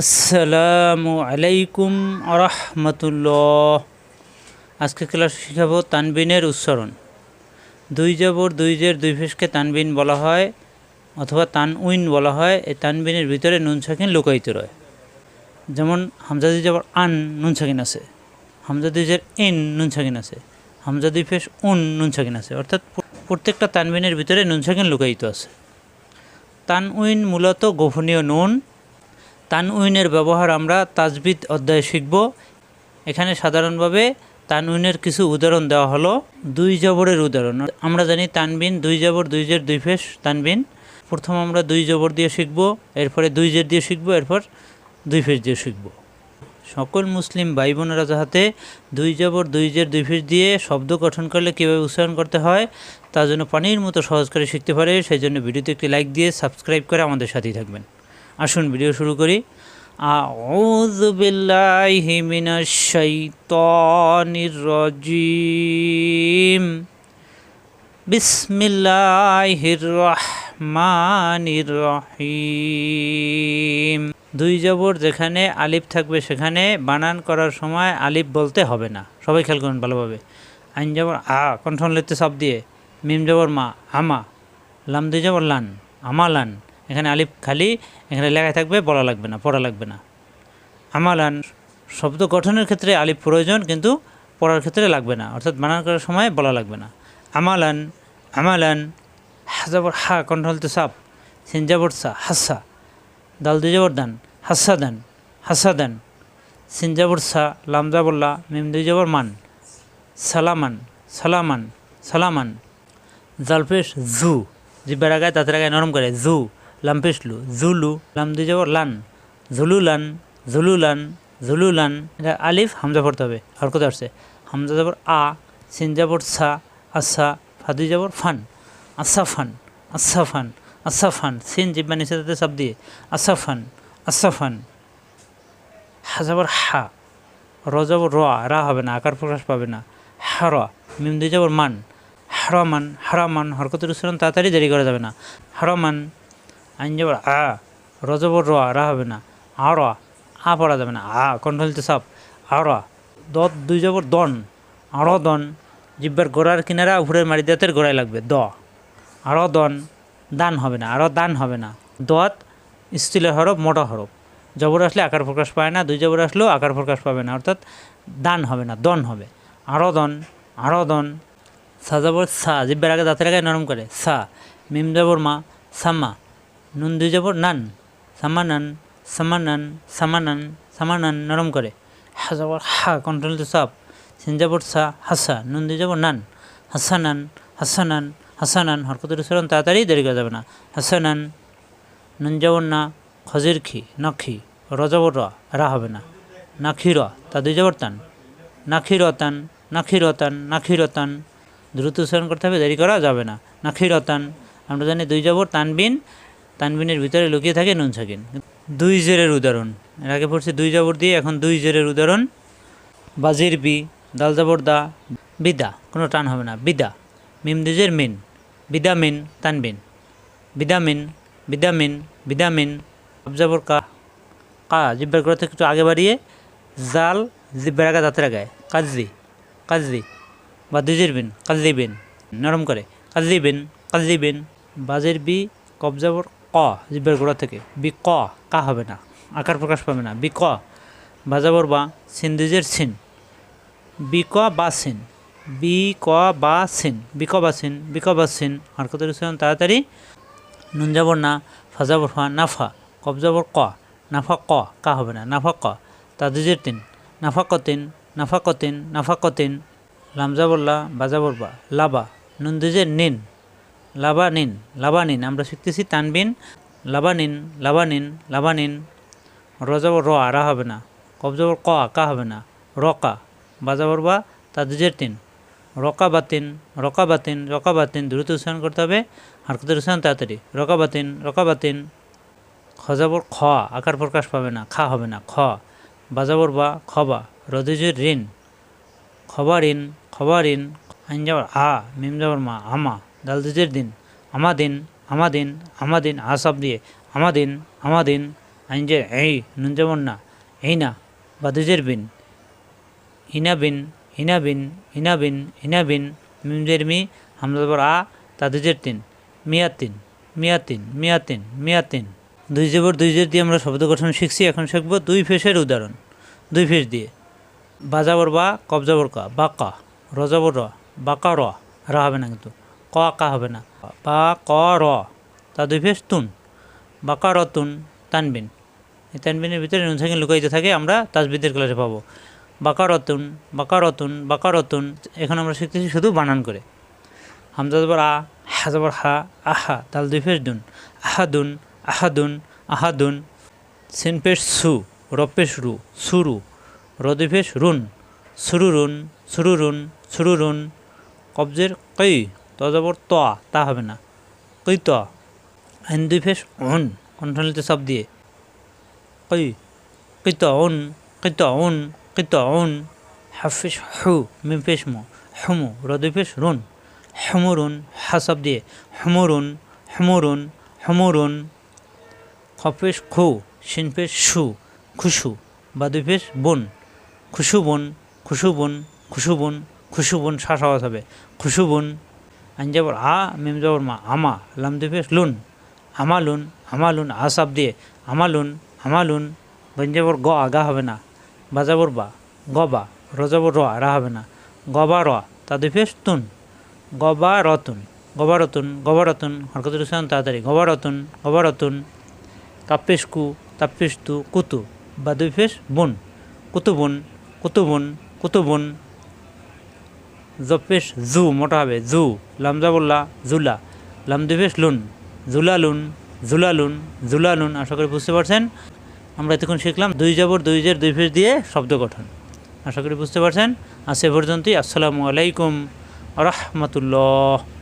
আসসালামু আলাইকুম আরহামতুল্লাহ। আজকে ক্লাস শিখাবো তানবিনের উচ্চারণ। দুই জবর, দুই জের, দুই ফেসকে তানবিন বলা হয় অথবা তানউইন বলা হয়। এই তানবিনের ভিতরে নুন সাকিন লুকায়িত রয়। যেমন হামজা দুই জবর আন নুন সাকিন আছে। হামজা দুই জের ইন নুন সাকিন আছে। হামজা দুই ফেস উন নুন সাকিন আছে। অর্থাৎ প্রত্যেকটা তানবিনের ভিতরে নুন সাকিন লুকায়িত আছে। তানউইন মূলত গোপনীয় নুন। তানউইনের ব্যবহার আমরা তাজবিদ অধ্যায়ে শিখব। এখানে সাধারণভাবে তানউইনের কিছু উদাহরণ দেওয়া হলো। দুই জবরের উদাহরণ। আমরা জানি তানবিন দুই জবর, দুই জের, দুই ফেস, তানবিন। প্রথম আমরা দুই জবর দিয়ে শিখব, এরপরে দুই জের দিয়ে শিখব, এরপর দুই ফেস দিয়ে শিখব। সকল মুসলিম ভাই বোনেরা যাহাতে দুই জবর, দুই জের, দুই ফেস দিয়ে শব্দ গঠন করলে কীভাবে উচ্চারণ করতে হয় তার জন্য পানির মতো সহজ করে শিখতে পারে, সেই জন্য ভিডিওতে একটি লাইক দিয়ে সাবস্ক্রাইব করে আমাদের সাথেই থাকবেন। আসুন ভিডিও শুরু করি। দুই জবর যেখানে আলিফ থাকবে সেখানে বানান করার সময় আলিফ বলতে হবে না। সবাই খেয়াল করুন ভালোভাবে। আইন জবর আ কণ্ঠন লিখতে সব দিয়ে। মিম জবর মা, আমা। লাম দুই জবর লান, আমা লান। এখানে আলিফ খালি, এখানে লেখা থাকবে, বলা লাগবে না, পড়া লাগবে না। আমালান শব্দ গঠনের ক্ষেত্রে আলিফ প্রয়োজন, কিন্তু পড়ার ক্ষেত্রে লাগবে না, অর্থাৎ বানান করার সময় বলা লাগবে না। আমালান আমালান, হাজাবর হা কণ্ঠলতে সাপ সিনজাবর সা, হাসা, দাল দুজাবর দান, হাসা দান হাসা দান, সিনজাবর সা লামজাবল্লা মিম দুজাবর মান, সালামান সালামান সালামান, জালপেশ জু জিব্বার আগায় তাদের আগায় নরম করে, জু লাম্পেশলু জুলু লাম দুই যাবর লান, জুলুলান জুলুলান জুলুলান। এটা আলিফ, হামজা পড়তে হবে কোথায় আসছে। হামজা যাবর আ সিন যাবর সা, আসা ফাদু যাবর ফান। আসা ফান আসা ফান আসা ফান। সিন, জিব্বা নিচে তাতে সব দিয়ে, আসা ফান আসা ফান। হা যাবর হা র যাবর র, রা হবে না, আকার প্রকাশ পাবে না। হা, র মিম দুই যাবর মান হারামান হারামান হরকতের উচ্চারণ তাড়াতাড়ি দেরি করা যাবে না। হারামান আইন যাবর আ, রজবর র, রা হবে না। আ, র, আ পড়া যাবে না। আ কণ্ঠলিতে সব। আ, র দ দুই যাবর দন। আড় দন, জিব্বার গোড়ার কিনারা উপরের মারি দাঁতের গোড়ায় লাগবে। দ। আড় দন, দান হবে না। আরও দান হবে না। দত স্টিলের হরফ, মোটা হরফ। জবর আসলে আকার প্রকাশ পায় না, দুই জবর আসলেও আকার প্রকাশ পাবে না। অর্থাৎ দান হবে না, দন হবে। আড় দন আড় দন, সা যাবর সা, জিব্বার আগে দাঁতের আগে নরম করে, সা। মিম যাবর মা সাম্মা নুন দুই যাবর নান, সামানান সামানান সামানান সামানান নরম করে। হা যাবর হা কন্ট্রোল সাপ সিন সা, হাসা নুন দুই যাবর নান। হাসানান হাসানান হাসানান, হরকতের উচ্চারণ তাড়াতাড়ি, দেরি করা যাবে না। হাসানান নুন যাবর না, খজির খি, নখি, রজবর র, রা হবে না। নাখি র, তা দুই যাবর তান। নাখি রতান নাখি রতান নাখি রতান দ্রুত উচ্চারণ করতে হবে, দেরি করা যাবে না। নাখি রতান আমরা জানি দুই জবর তানবিন তানবিনের ভিতরে লুকিয়ে থাকে নুন সাকিন। দুই জেরের উদাহরণ। এর আগে পড়ছি দুই জবর দিয়ে, এখন দুই জেরের উদাহরণ। বাজির বি, দাল জবর দা, বিদা। কোনো টান হবে না। বিদা, মিম দুজের মিন। বিদামিন তানবিন। বিদামিন বিদামিন বিদামিন জবর কা কা, জিব্বার গোড়া থেকে একটু আগে বাড়িয়ে, জাল, জিব্বার আগা দাঁতের আগায়। কাজি কাজি বা দুজের বিন কাজি বিন। নরম করে কাজি বিন কাজি বিন। বাজের বি কবজাবর ক জিব্বার গোড়া থেকে, বি ক, কা হবে না, আকার প্রকাশ পাবে না, বি ক, বাজাবর বা সিন্দিজের সিন, বি ক বা সিন, বি ক বা সিন, বি ক বা সিন, বি ক বা সিন, হরকতের উচ্চারণ তাড়াতাড়ি নুন যাবর না, ফাজাবর ফা নাফা, কবজাবর ক, নাফা ক, কা হবে না, নাফা ক, তাদুজের তিন, নাফা কতিন নাফা কতিন নাফা কতিন লামজাবল্লা বাজাবর বা লাবা নুন দুজের নিন। লাবানিন লাবানিন, আমরা শিখতেছি তানবিন, লাবানিন লাবানিন লাবানিন রজাবর র আরা হবে না কবজাবর ক আকা হবে না রকা বাজাবর বা তাদের তিন রকা বাতিন রকা বাতিন রকা বাতিন দ্রুত উচ্চারণ করতে হবে, হারকতের উচ্চারণ তাড়াতাড়ি রকা বাতিন রকা বাতিন খজাবর খ, আকার প্রকাশ পাবে না, খা হবে না, খ, বাজাবর বা খবা রদিজের ঋণ খবরিন খবরিন আইন যাবর আ মিম যাবর মা, আমা দাল দুজের দিন আমাদিন আমাদিন আমাদিন আসাব দিয়ে। আমাদিন আমাদিন আইনজের এই, নুন যেমন না এই না বা দুজের বিন। ইনা বিন ইনা বিন ইনা বিন ইনা বিন মিমজের মি হামজা জবর আ তা দুজের তিন মিয়াতিন মিয়াতিন মিয়াতিন মিয়াতিন দুই জবর, দুই জের দিয়ে আমরা শব্দ গঠন শিখছি, এখন শিখব দুই ফেসের উদাহরণ। দুই ফেস দিয়ে। বাজাবর বা, কবজাবর কা, বা কা, রজাবর র বাকা র। রা হবে না কিন্তু। ক কা হবে না। বা ক, র। তা দুই ফেস তুন। বাকা রতুন তানবিন। এই তানবিনের ভিতরে নুন সাকিন লুকাইতে থাকে, আমরা তাজবিদের ক্লাসে পাবো। বাকা রতুন বাকা রতুন বাকা রতুন এখন আমরা শিখতেছি শুধু বানান করে। হামজাজবর আ, হা জবর হা, আহা, তাল দুই ফেস দুন। আহাদুন আহাদুন আহাদুন সিন পেশ সু রপেশ রু সুরু রদিফেশ রুন। সুরুরুন সুরুরুন সুরুরুন কবজের কই তজবর ত, তা হবে না। কই ত? আইন দুই ফেস অন কণ্ঠনিতে সব দিয়ে। কই? কিত অন কিত অন কিত অন হাফিস, হু। মিম ফেস, মো। হুমু। রদিফেশ রুন। হুমুরুন হাসব দিয়ে। হুমুরুন হুমুরুন হুমুরুন খফেশ খু শিনফেশ সু। খুশু বা দুই ফেস, বন। খুশুবন খুশুবন খুশুবন খুশুবন শ্বাস আওয়াজ হবে। খুশুবন আইন যাবর আ মিম যাবর মা, আমা, লাম ফেস লুন। আমা আমালুন আমালুন আসাব দিয়ে। আমালুন আমালুন বন যাবর গ আগা হবে না। বাজাবর বা গবা রজাবর র, রা হবে না। গবা র, তা ফেস তুন। গবা রতুন গবা রতুন গবা রতুন হরকত রুসান, তাড়াতাড়ি। গবা রতুন গবা রতুন তাপ্পেশ কু তাপ্পেশ তু, কুতু। বা দুই ফেস বুন। কুতুবুন কুতুবুন কুতুবুন জপেশ জু, মোটা হবে, জু। লামজাবুল্লাহ জুলা। লামদিবেশ লুন, জুলা লুন জুলালুন জুলালুন জুলালুন আশা করি বুঝতে পারছেন। আমরা এতক্ষণ শিখলাম দুই জবর, দুই জের, দুই ফেস দিয়ে শব্দ গঠন। আশা করি বুঝতে পারছেন। আজ সে পর্যন্তই। আসসালামু আলাইকুম। রহমতুল্লাহ